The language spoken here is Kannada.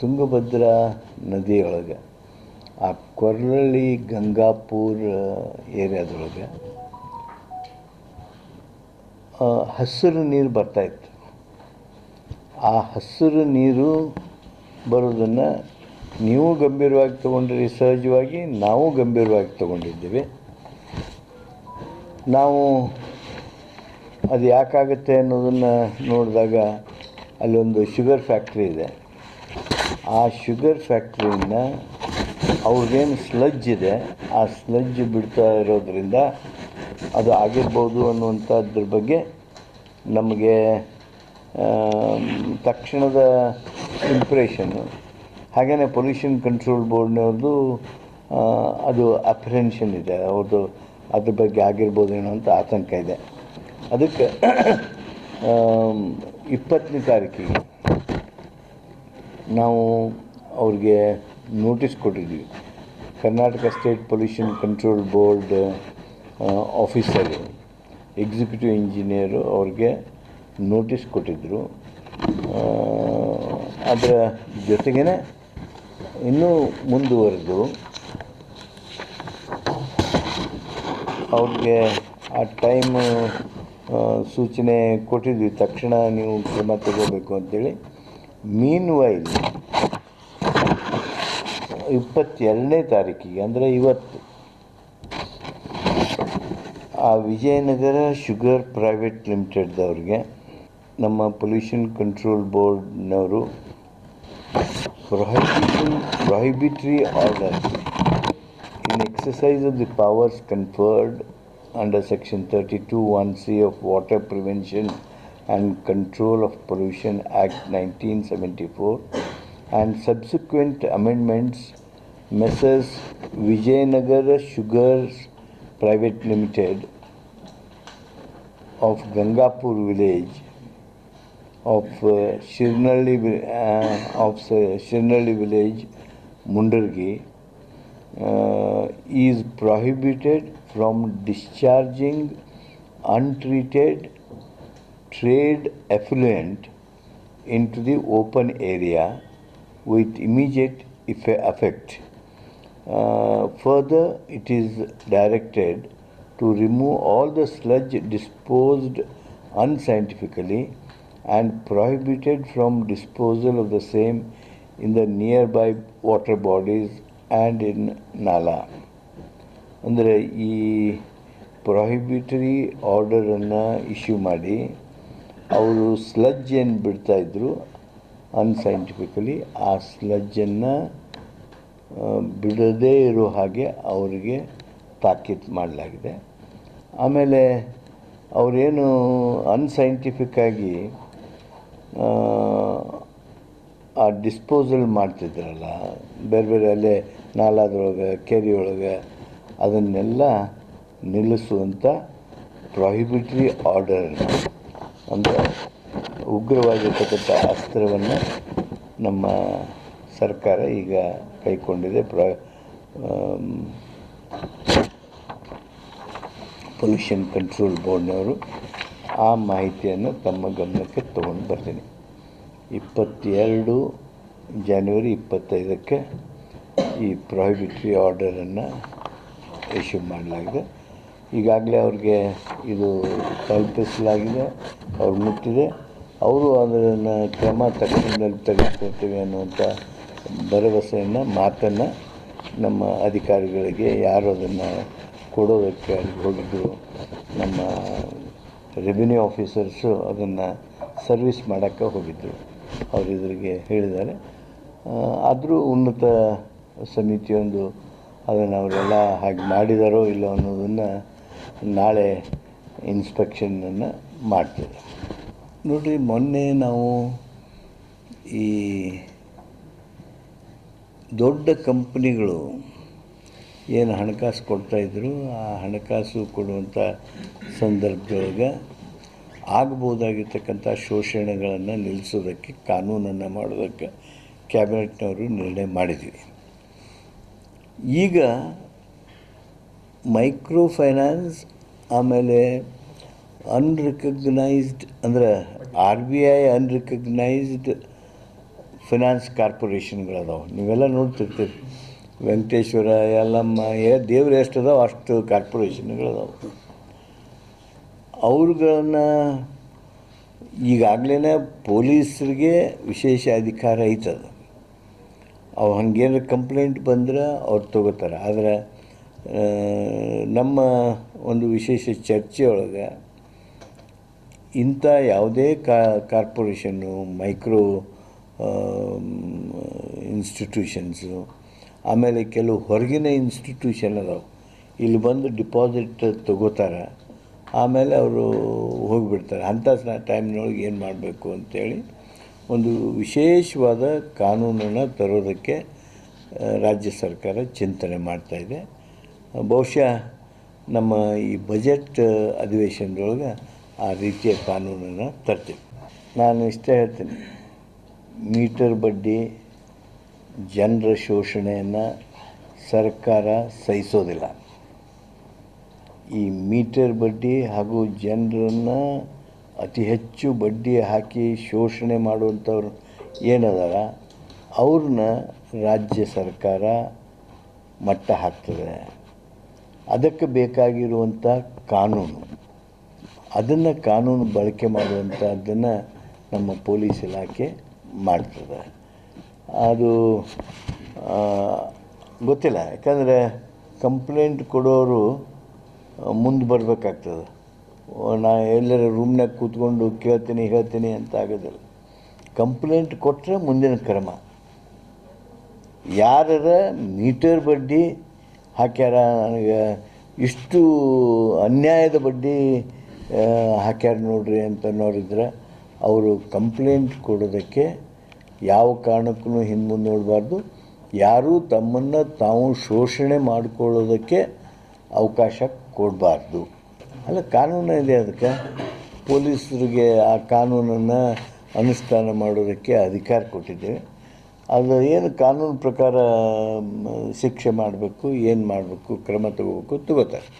ತುಂಗಭದ್ರಾ ನದಿಯೊಳಗೆ, ಆ ಕೊರಳಳ್ಳಿ ಗಂಗಾಪುರ ಏರಿಯಾದೊಳಗೆ ಹಸಿರು ನೀರು ಬರ್ತಾಯಿತ್ತು ಆ ಹಸಿರು ನೀರು ಬರೋದನ್ನು ನೀವು ಗಂಭೀರವಾಗಿ ತೊಗೊಂಡ್ರಿ, ಸಹಜವಾಗಿ ನಾವು ಗಂಭೀರವಾಗಿ ತೊಗೊಂಡಿದ್ದೀವಿ. ನಾವು ಅದು ಯಾಕಾಗುತ್ತೆ ಅನ್ನೋದನ್ನು ನೋಡಿದಾಗ ಅಲ್ಲೊಂದು ಶುಗರ್ ಫ್ಯಾಕ್ಟ್ರಿ ಇದೆ. ಆ ಶುಗರ್ ಫ್ಯಾಕ್ಟ್ರಿಯಿಂದ ಅವ್ರಿಗೇನು ಸ್ಲಜ್ ಇದೆ, ಆ ಸ್ಲಜ್ ಬಿಡ್ತಾ ಇರೋದ್ರಿಂದ ಅದು ಆಗಿರ್ಬೋದು ಅನ್ನುವಂಥದ್ರ ಬಗ್ಗೆ ನಮಗೆ ತಕ್ಷಣದ ಇಂಪ್ರೆಷನ್ನು ಹಾಗೆಯೇ ಪೊಲ್ಯೂಷನ್ ಕಂಟ್ರೋಲ್ ಬೋರ್ಡ್ನವ್ರದ್ದು ಅದು ಅಪ್ರೆನ್ಷನ್ ಇದೆ. ಅವ್ರದ್ದು ಅದ್ರ ಬಗ್ಗೆ ಆಗಿರ್ಬೋದೇನೋ ಅಂತ ಆತಂಕ ಇದೆ. ಅದಕ್ಕೆ ಇಪ್ಪತ್ತನೇ ತಾರೀಕಿಗೆ ನಾವು ಅವ್ರಿಗೆ ನೋಟಿಸ್ ಕೊಟ್ಟಿದ್ವಿ. Karnataka state pollution control board officer executive engineer ಅವ್ರಿಗೆ ನೋಟಿಸ್ ಕೊಟ್ಟಿದ್ದರು ಅದರ ಜೊತೆಗೇ ಇನ್ನೂ ಮುಂದುವರೆದು ಅವ್ರಿಗೆ ಆ ಟೈಮ್ ಸೂಚನೆ ಕೊಟ್ಟಿದ್ವಿ. ತಕ್ಷಣ ನೀವು ಕ್ರಮ ತಗೋಬೇಕು ಅಂತೇಳಿ ಮೀನ್ ವೈಲ್ ಇಪ್ಪತ್ತೆರಡನೇ ತಾರೀಕಿಗೆ, ಅಂದರೆ ಇವತ್ತು, ಆ ವಿಜಯನಗರ ಶುಗರ್ ಪ್ರೈವೇಟ್ ಲಿಮಿಟೆಡ್ದವ್ರಿಗೆ ನಮ್ಮ pollution control ಬೋರ್ಡ್ನವರು prohibition, prohibitory order. in exercise of the powers conferred under section 32 1c of water prevention and control of pollution act 1974 and subsequent amendments messrs. Vijayanagar sugars private limited of gangapur village of uh, shirnalli vi- uh, of uh, shirnalli village mundargi uh, is prohibited from discharging untreated trade effluent into the open area with immediate effe- effect. Uh, further, it is directed to remove all the sludge disposed unscientifically and prohibited from disposal of the same in the nearby water bodies and in Nala. ಅಂದರೆ ಈ ಪ್ರೊಹಿಬಿಟರಿ ಆರ್ಡರನ್ನು ಇಶ್ಯೂ ಮಾಡಿ ಅವರು ಸ್ಲಜ್ ಏನು ಬಿಡ್ತಾಯಿದ್ರು ಅನ್ಸೈಂಟಿಫಿಕಲಿ ಆ ಸ್ಲಜ್ಜನ್ನು ಬಿಡದೇ ಇರೋ ಹಾಗೆ ಅವರಿಗೆ ತಾಕೀತು ಮಾಡಲಾಗಿದೆ. ಆಮೇಲೆ ಅವರೇನು ಅನ್ಸೈಂಟಿಫಿಕ್ಕಾಗಿ ಆ ಡಿಸ್ಪೋಸಲ್ ಮಾಡ್ತಿದ್ರಲ್ಲ, ಬೇರೆ ಬೇರೆ ಅಲ್ಲೇ ನಾಲಾದ್ರೊಳಗೆ, ಕೆರೆಯೊಳಗೆ, ಅದನ್ನೆಲ್ಲ ನಿಲ್ಲಿಸುವಂಥ ಪ್ರೊಹಿಬಿಟ್ರಿ ಆರ್ಡರ್ ಅಂದರೆ ಉಗ್ರವಾಗಿರ್ತಕ್ಕಂಥ ಅಸ್ತ್ರವನ್ನು ನಮ್ಮ ಸರ್ಕಾರ ಈಗ ಕೈಗೊಂಡಿದೆ. ಪ್ರ ಪೊಲ್ಯೂಷನ್ ಕಂಟ್ರೋಲ್ ಬೋರ್ಡ್ನವರು ಆ ಮಾಹಿತಿಯನ್ನು ತಮ್ಮ ಗಮನಕ್ಕೆ ತಗೊಂಡು ಬರ್ತೀನಿ. ಇಪ್ಪತ್ತೆರಡು ಜನವರಿ ಇಪ್ಪತ್ತೈದಕ್ಕೆ ಈ ಪ್ರೊಹಿಬಿಟ್ರಿ ಆರ್ಡರನ್ನು ಇಶ್ಯೂ ಮಾಡಲಾಗಿದೆ. ಈಗಾಗಲೇ ಅವ್ರಿಗೆ ಇದು ತಲುಪಿಸಲಾಗಿದೆ, ಅವ್ರು ಮುಟ್ಟಿದೆ. ಅವರು ಅದನ್ನು ಕ್ರಮ ತಕ್ಷಣದಲ್ಲಿ ತೆಗೆದುಕೊಳ್ತೇವೆ ಅನ್ನುವಂಥ ಭರವಸೆಯನ್ನು, ಮಾತನ್ನು ನಮ್ಮ ಅಧಿಕಾರಿಗಳಿಗೆ ಯಾರು ಅದನ್ನು ಕೊಡೋದಕ್ಕೆ ಹೋಗಿದ್ದರು ನಮ್ಮ ರೆವಿನ್ಯೂ ಆಫೀಸರ್ಸು ಅದನ್ನು ಸರ್ವಿಸ್ ಮಾಡೋಕ್ಕೆ ಹೋಗಿದ್ದರು ಅವರು ಇದ್ರಿಗೆ ಹೇಳಿದ್ದಾರೆ. ಆದರೂ ಉನ್ನತ ಸಮಿತಿಯೊಂದು ಅದನ್ನು ಅವರೆಲ್ಲ ಹಾಗೆ ಮಾಡಿದಾರೋ ಇಲ್ಲ ಅನ್ನೋದನ್ನು ನಾಳೆ ಇನ್ಸ್ಪೆಕ್ಷನನ್ನು ಮಾಡ್ತೇವೆ. ನೋಡಿರಿ ಮೊನ್ನೆ ನಾವು ಈ ದೊಡ್ಡ ಕಂಪ್ನಿಗಳು ಏನು ಹಣಕಾಸು ಕೊಡ್ತಾಯಿದ್ರು ಆ ಹಣಕಾಸು ಕೊಡುವಂಥ ಸಂದರ್ಭದೊಳಗೆ ಆಗ್ಬೋದಾಗಿರ್ತಕ್ಕಂಥ ಶೋಷಣೆಗಳನ್ನು ನಿಲ್ಲಿಸೋದಕ್ಕೆ ಕಾನೂನನ್ನು ಮಾಡೋದಕ್ಕೆ, ಕ್ಯಾಬಿನೆಟ್ನವರು ನಿರ್ಣಯ ಮಾಡಿದ್ವಿ. ಈಗ ಮೈಕ್ರೋ ಫೈನಾನ್ಸ್ ಆಮೇಲೆ ಅನ್ರಿಕಗ್ನೈಸ್ಡ್ ಅಂದರೆ R B I unrecognised finance ಕಾರ್ಪೊರೇಷನ್ಗಳದಾವೆ ನೀವೆಲ್ಲ ನೋಡ್ತಿರ್ತೀರಿ. ವೆಂಕಟೇಶ್ವರ, ಯಲ್ಲಮ್ಮ, ಏ ದೇವ್ರು ಎಷ್ಟು ಅದಾವೆ ಅಷ್ಟು ಕಾರ್ಪೊರೇಷನ್ಗಳದಾವೆ ಅವ್ರುಗಳನ್ನ ಈಗಾಗಲೇ ಪೊಲೀಸರಿಗೆ ವಿಶೇಷ ಅಧಿಕಾರ ಐತದ. ಅವು ಹಂಗೇನಾರು ಕಂಪ್ಲೇಂಟ್ ಬಂದ್ರೆ ಅವ್ರು ತಗೋತಾರೆ. ಆದರೆ ನಮ್ಮ ಒಂದು ವಿಶೇಷ ಚರ್ಚೆಯೊಳಗೆ ಇಂಥ ಯಾವುದೇ ಕಾರ್ಪೊರೇಷನ್ನು, ಮೈಕ್ರೋ ಇನ್ಸ್ಟಿಟ್ಯೂಷನ್ಸು, ಆಮೇಲೆ ಕೆಲವು ಹೊರಗಿನ ಇನ್ಸ್ಟಿಟ್ಯೂಷನ್ ಅದಾವೆ. ಇಲ್ಲಿ ಬಂದು ಡಿಪಾಸಿಟ್ ತಗೋತಾರೆ, ಆಮೇಲೆ ಅವರು ಹೋಗಿಬಿಡ್ತಾರೆ. ಅಂಥ ಟೈಮ್ನೊಳಗೆ ಏನು ಮಾಡಬೇಕು ಅಂತೇಳಿ ಒಂದು ವಿಶೇಷವಾದ ಕಾನೂನನ್ನು ತರೋದಕ್ಕೆ ರಾಜ್ಯ ಸರ್ಕಾರ ಚಿಂತನೆ ಮಾಡ್ತಾಯಿದೆ ಬಹುಶಃ ನಮ್ಮ ಈ ಬಜೆಟ್ ಅಧಿವೇಶನದೊಳಗೆ ಆ ರೀತಿಯ ಕಾನೂನನ್ನು ತರ್ತೀವಿ. ನಾನು ಇಷ್ಟೇ ಹೇಳ್ತೀನಿ, ಮೀಟರ್ ಬಡ್ಡಿ, ಜನರ ಶೋಷಣೆಯನ್ನು ಸರ್ಕಾರ ಸಹಿಸೋದಿಲ್ಲ. ಈ ಮೀಟರ್ ಬಡ್ಡಿ ಹಾಗೂ ಜನರನ್ನು ಅತಿ ಹೆಚ್ಚು ಬಡ್ಡಿ ಹಾಕಿ ಶೋಷಣೆ ಮಾಡುವಂಥವ್ರು ಏನದಾರ, ಅವ್ರನ್ನ ರಾಜ್ಯ ಸರ್ಕಾರ ಮಟ್ಟ ಹಾಕ್ತದೆ. ಅದಕ್ಕೆ ಬೇಕಾಗಿರುವಂಥ ಕಾನೂನು. ಅದನ್ನು ಕಾನೂನು ಬಳಕೆ ಮಾಡುವಂಥದ್ದನ್ನು ನಮ್ಮ ಪೊಲೀಸ್ ಇಲಾಖೆ ಮಾಡ್ತದೆ. ಅದು ಗೊತ್ತಿಲ್ಲ. ಯಾಕಂದರೆ ಕಂಪ್ಲೇಂಟ್ ಕೊಡೋರು ಮುಂದೆ ಬರಬೇಕಾಗ್ತದೆ. ನಾ ಎಲ್ಲರ ರೂಮ್ನಾಗ ಕೂತ್ಕೊಂಡು ಕೇಳ್ತೀನಿ, ಹೇಳ್ತೀನಿ ಅಂತ ಆಗೋದಿಲ್ಲ. ಕಂಪ್ಲೇಂಟ್ ಕೊಟ್ಟರೆ ಮುಂದಿನ ಕ್ರಮ. ಯಾರರ ಮೀಟರ್ ಬಡ್ಡಿ ಹಾಕ್ಯಾರ ನನಗೆ ಇಷ್ಟು ಅನ್ಯಾಯದ ಬಡ್ಡಿ ಹಾಕ್ಯಾರ ನೋಡ್ರಿ ಅಂತ ನೋಡಿದ್ರೆ ಅವರು ಕಂಪ್ಲೇಂಟ್ ಕೊಡೋದಕ್ಕೆ ಯಾವ ಕಾರಣಕ್ಕೂ ಹಿಂದೆ ನೋಡಬಾರ್ದು. ಯಾರೂ ತಮ್ಮನ್ನು ತಾವು ಶೋಷಣೆ ಮಾಡಿಕೊಳ್ಳೋದಕ್ಕೆ ಅವಕಾಶ ಕೊಡಬಾರ್ದು. ಅಲ್ಲ, ಕಾನೂನು ಇದೆ ಅದಕ್ಕೆ. ಪೊಲೀಸರಿಗೆ ಆ ಕಾನೂನನ್ನು ಅನುಷ್ಠಾನ ಮಾಡೋದಕ್ಕೆ ಅಧಿಕಾರ ಕೊಟ್ಟಿದ್ದೇವೆ. ಅದು ಏನು ಕಾನೂನು ಪ್ರಕಾರ ಶಿಕ್ಷೆ ಮಾಡಬೇಕು ಏನು ಮಾಡಬೇಕು ಕ್ರಮ ತಗೋಬೇಕು ತಗೋತಾರೆ.